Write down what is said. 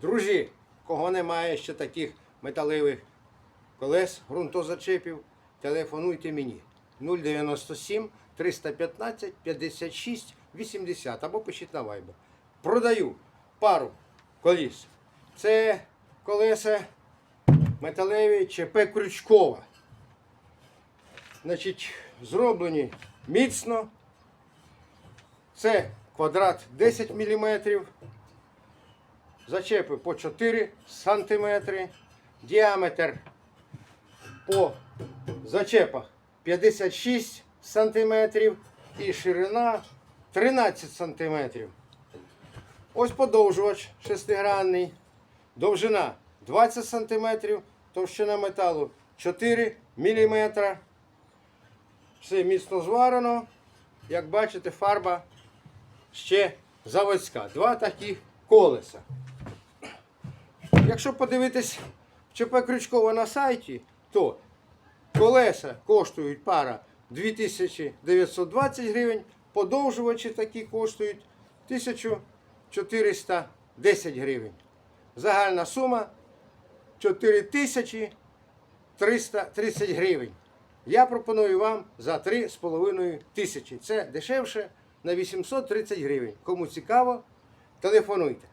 Друзі, кого немає ще таких металевих колес, ґрунтозачепів, телефонуйте мені 097 315 56 80 або пишіть на Viber. Продаю пару коліс. Це колеса металеві ЧП Крючкова. Значить, зроблені міцно. Це квадрат 10 мм. Зачепи по 4 см. Діаметр по зачепах 56 см і ширина 13 см. Ось подовжувач шестигранний. Довжина 20 см, товщина металу 4 мм. Все міцно зварено. Як бачите, фарба ще заводська. Два такі колеса. Якщо подивитись в ЧП Крючкова на сайті, то колеса коштують пара 2920 гривень, подовжувачі такі коштують 1410 гривень. Загальна сума 4330 гривень. Я пропоную вам за 3,5 тисячі. Це дешевше на 830 гривень. Кому цікаво, телефонуйте.